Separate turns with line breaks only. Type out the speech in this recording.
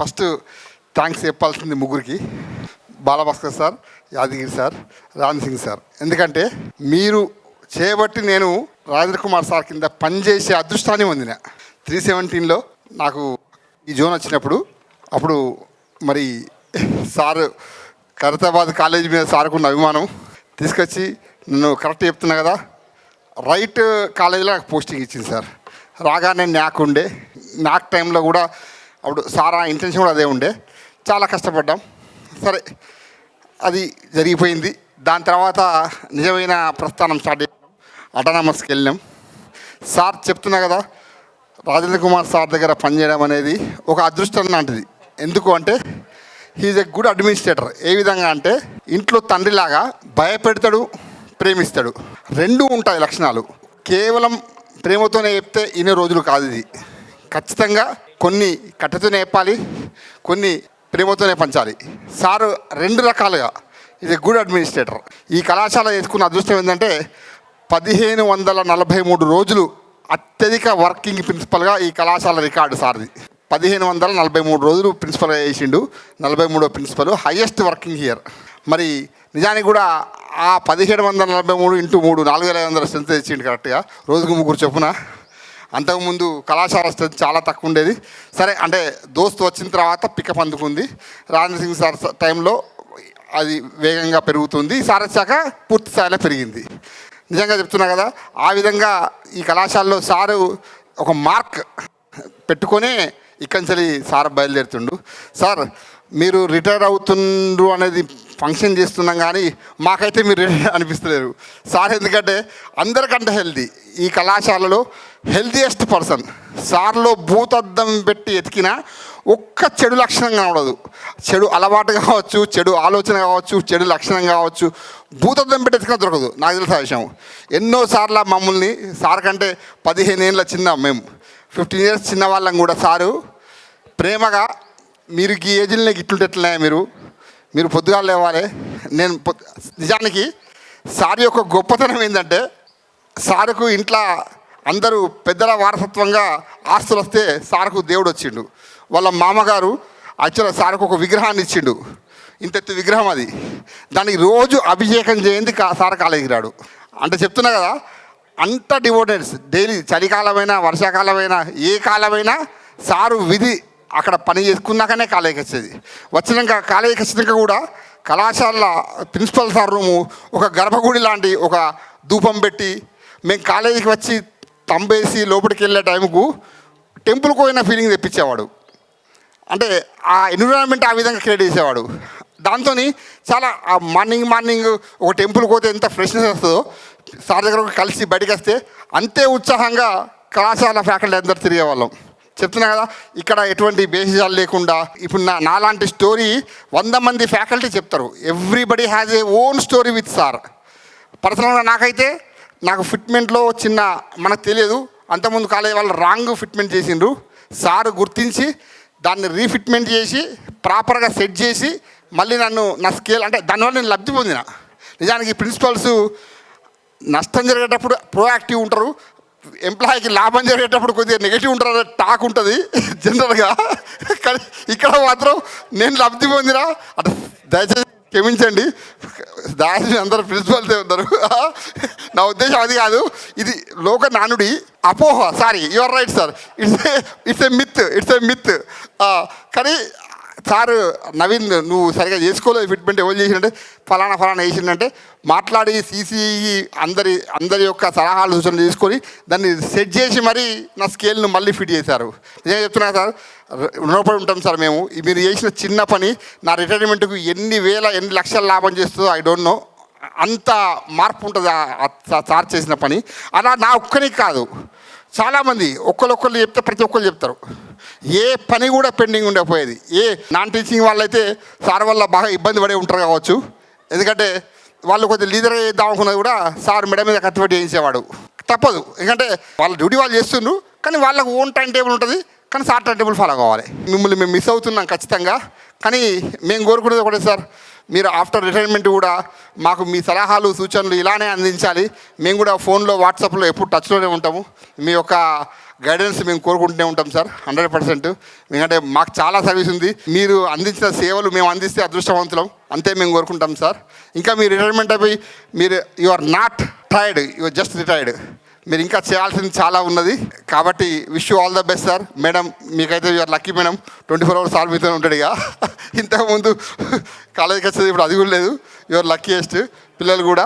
First thanks చెప్పాల్సింది ముగ్గురికి. Balabhaskar sir Yadagiri sir Ram Singh sir. ఎందుకంటే మీరు చేయబట్టి నేను రాజేంద్ర కుమార్ సార్ కింద పనిచేసే అదృష్టాన్ని పొందిన. త్రీ సెవెంటీన్లో నాకు ఈ జోన్ వచ్చినప్పుడు అప్పుడు మరి సార్ ఖరీతాబాద్ కాలేజ్ మీద సార్కున్న అభిమానం తీసుకొచ్చి నన్ను కరెక్ట్ చెప్తున్నా కదా రైట్ కాలేజీలో నాకు పోస్టింగ్ ఇచ్చింది సార్. రాగానే న్యాక్ ఉండే న్యాక్ టైంలో కూడా అప్పుడు సారా ఇంటెన్షన్ కూడా అదే ఉండే. చాలా కష్టపడ్డాం. సరే అది జరిగిపోయింది. దాని తర్వాత నిజమైన ప్రస్థానం స్టార్ట్ చేసాం అటానమస్కి వెళ్ళినాం. సార్ చెప్తున్నా కదా రాజేంద్ర కుమార్ సార్ దగ్గర పనిచేయడం అనేది ఒక అదృష్టం లాంటిది. ఎందుకు అంటే హీజ్ ఎ గుడ్ అడ్మినిస్ట్రేటర్ ఏ విధంగా అంటే ఇంట్లో తండ్రిలాగా భయపెడతాడు ప్రేమిస్తాడు. రెండు ఉంటాయి లక్షణాలు. కేవలం ప్రేమతోనే చెప్తే ఇన్ని రోజులు కాదు ఇది. ఖచ్చితంగా కొన్ని కట్టెతో నేపాలి కొన్ని ప్రేమతోనే పంచాలి. సారు రెండు రకాలుగా. ఇది గుడ్ అడ్మినిస్ట్రేటర్. ఈ కళాశాల చేసుకున్న అదృష్టం ఏంటంటే పదిహేను వందల నలభై మూడు రోజులు అత్యధిక వర్కింగ్ ప్రిన్సిపల్గా ఈ కళాశాల రికార్డు సార్ది. పదిహేను వందల నలభై మూడు రోజులు ప్రిన్సిపల్గా వేసిండు నలభై మూడో ప్రిన్సిపల్ హైయెస్ట్ వర్కింగ్ ఇయర్ మరి నిజానికి కూడా ఆ పదిహేడు వందల నలభై మూడు ఇంటూ మూడు నాలుగు వేల ఐదు వందల స్ట్రెంత్ తెచ్చిండు కరెక్ట్గా. రోజుకు ముగ్గురు చొప్పున? అంతకుముందు కళాశాల స్ట్రెంత్ చాలా తక్కువ ఉండేది. సరే అంటే దోస్తు వచ్చిన తర్వాత పికప్ అందుకుంది. రాజేంద్ర సింగ్ సార్ టైంలో అది వేగంగా పెరుగుతుంది. సార్ వచ్చాక పూర్తి స్థాయిలో పెరిగింది. నిజంగా చెప్తున్నా కదా ఆ విధంగా ఈ కళాశాలలో సారు ఒక మార్క్ పెట్టుకొనే ఇక్కడి నుంచి సార్ బయలుదేరుతుండు. సార్ మీరు రిటైర్ అవుతుండ్రు అనేది ఫంక్షన్ చేస్తున్నాం కానీ మాకైతే మీరు అనిపిస్తలేరు సార్ ఎందుకంటే అందరికంటే హెల్దీ. ఈ కళాశాలలో హెల్దీయెస్ట్ పర్సన్. సార్లో భూతద్దం పెట్టి ఎతికినా ఒక్క చెడు లక్షణం కనబడదు. చెడు అలవాటు కావచ్చు చెడు ఆలోచన కావచ్చు చెడు లక్షణం కావచ్చు భూతద్దం పెట్టి ఎతికినా దొరకదు. నాకు తెలిసిన విషయం. ఎన్నోసార్లు మమ్మల్ని సార్ కంటే పదిహేను ఏళ్ళ చిన్న మేము ఫిఫ్టీన్ ఇయర్స్ చిన్న వాళ్ళం కూడా సారు. ప్రేమగా మీరు ఈ ఏజ్లో ఇట్లుంటే ఎట్లనే మీరు? మీరు పొద్దుగాలు లేవాలి. నేను నిజానికి సార్ యొక్క గొప్పతనం ఏంటంటే సారుకు ఇంట్లో అందరూ పెద్దల వారసత్వంగా ఆస్తులు వస్తే సార్కు దేవుడు వచ్చిండు. వాళ్ళ మామగారు యాక్చువల్గా సార్కు ఒక విగ్రహాన్ని ఇచ్చిండు. ఇంత ఎత్తు విగ్రహం అది. దానికి రోజు అభిషేకం చేయింది కా సార్ కాలేజీకి రాడు అంటే చెప్తున్నా కదా అంత డివోటెడ్స్ డైలీ చలికాలమైనా వర్షాకాలమైనా ఏ కాలమైనా సారు విధి అక్కడ పని చేసుకున్నాకనే కాలేజీకి వచ్చేది. వచ్చినాక కాలేజీకి వచ్చినాక కూడా కళాశాల ప్రిన్సిపల్ సార్ రూము ఒక గర్భగుడి లాంటి ఒక ధూపం పెట్టి మేము కాలేజీకి వచ్చి తంబేసి లోపలికి వెళ్ళే టైంకు టెంపుల్కి పోయిన ఫీలింగ్ తెప్పించేవాడు. అంటే ఆ ఎన్విరాన్మెంట్ ఆ విధంగా క్రియేట్ చేసేవాడు. దాంతో చాలా ఆ మార్నింగ్ మార్నింగ్ ఒక టెంపుల్కి పోతే ఎంత ఫ్రెష్నెస్ వస్తుందో సార్ దగ్గర కలిసి బయటకు వస్తే అంతే ఉత్సాహంగా కళాశాల ఫ్యాకల్టీ అందరు తిరిగేవాళ్ళం. చెప్తున్నా కదా ఇక్కడ ఎటువంటి బేసిజాలు లేకుండా ఇప్పుడు నా నాలాంటి స్టోరీ వంద మంది ఫ్యాకల్టీ చెప్తారు. Everybody has a own story with sir పర్సనల్గా నాకైతే నాకు ఫిట్మెంట్లో చిన్న మనకు తెలియదు. అంతకుముందు కాలేజ్ వాళ్ళు రాంగ్ ఫిట్మెంట్ చేసిండ్రు. సార్ గుర్తించి దాన్ని రీఫిట్మెంట్ చేసి ప్రాపర్గా సెట్ చేసి మళ్ళీ నన్ను నా స్కేల్ అంటే దానివల్ల నేను లబ్ధి పొందిన. నిజానికి ప్రిన్సిపల్స్ నష్టం జరిగేటప్పుడు ప్రోయాక్టివ్ ఉంటారు. ఎంప్లాయీకి లాభం జరిగేటప్పుడు కొద్దిగా నెగిటివ్ ఉంటారు టాక్ ఉంటుంది జనరల్గా కానీ ఇక్కడ మాత్రం నేను లబ్ధి పొందినా అటు దయచేసి క్షమించండి. దాని అందరు ప్రిన్సిపల్సే ఉన్నారు. నా ఉద్దేశం అది కాదు ఇది లోక నానుడి అపోహ sorry your right sir it's it's a myth it's a myth కానీ సార్ నవీన్ నువ్వు సరిగా చేసుకోలేదు ఫిట్మెంట్ ఎవరు చేసినంటే ఫలానా ఫలానా వేసిందంటే మాట్లాడి సీసీ అందరి అందరి యొక్క సలహాలు సూచనలు తీసుకొని దాన్ని సెట్ చేసి మరీ నా స్కేల్ను మళ్ళీ ఫిట్ చేశారు. నేను చెప్తున్నా సార్ రుణపడి ఉంటాం సార్ మేము. మీరు చేసిన చిన్న పని నా రిటైర్మెంట్కు ఎన్ని వేల ఎన్ని లక్షల లాభం చేస్తుందో ఐ డోంట్ నో. అంత మార్పు ఉంటుంది సార్ చేసిన పని? అలా నా ఒక్కనికి కాదు. చాలామంది ఒక్కరొక్కరు చెప్తే ప్రతి ఒక్కరు చెప్తారు. ఏ పని కూడా పెండింగ్ ఉండకపోయేది. ఏ నాన్ టీచింగ్ వాళ్ళైతే సార్ వల్ల బాగా ఇబ్బంది పడే ఉంటారు కావచ్చు. ఎందుకంటే వాళ్ళు కొద్దిగా లీడర్ చేద్దాం అనుకున్నది కూడా సార్ మెడ మీద కత్తిపెట్టి చేయించేవాడు తప్పదు. ఎందుకంటే వాళ్ళ డ్యూటీ వాళ్ళు చేస్తుండ్రు కానీ వాళ్ళకు ఓన్ టైం టేబుల్ ఉంటుంది కానీ సార్ టైం టేబుల్ ఫాలో కావాలి. మిమ్మల్ని మేము మిస్ అవుతున్నాం ఖచ్చితంగా కానీ మేము కోరుకునేది ఒకటే సార్ మీరు ఆఫ్టర్ రిటైర్మెంట్ కూడా మాకు మీ సలహాలు సూచనలు ఇలానే అందించాలి. మేము కూడా ఫోన్లో వాట్సాప్లో ఎప్పుడు టచ్లోనే ఉంటాము. మీ యొక్క గైడెన్స్ మేము కోరుకుంటూనే ఉంటాం సార్ హండ్రెడ్ పర్సెంట్ ఎందుకంటే మాకు చాలా సర్వీస్ ఉంది. మీరు అందించిన సేవలు మేము అందిస్తే అదృష్టవంతులం. అంతే మేము కోరుకుంటాం సార్ ఇంకా మీరు రిటైర్మెంట్ అయిపోయి మీరు you are not tired you are just retired మీరు ఇంకా చేయాల్సింది చాలా ఉన్నది. కాబట్టి wish you all the best sir madam మీకైతే you are lucky madam twenty four hours sir మీతో ఉంటాడు ఇక. ఇంతకుముందు కాలేజీకి వచ్చేది ఇప్పుడు అది కూడా లేదు. యువర్ లక్కీయెస్ట్ పిల్లలు కూడా.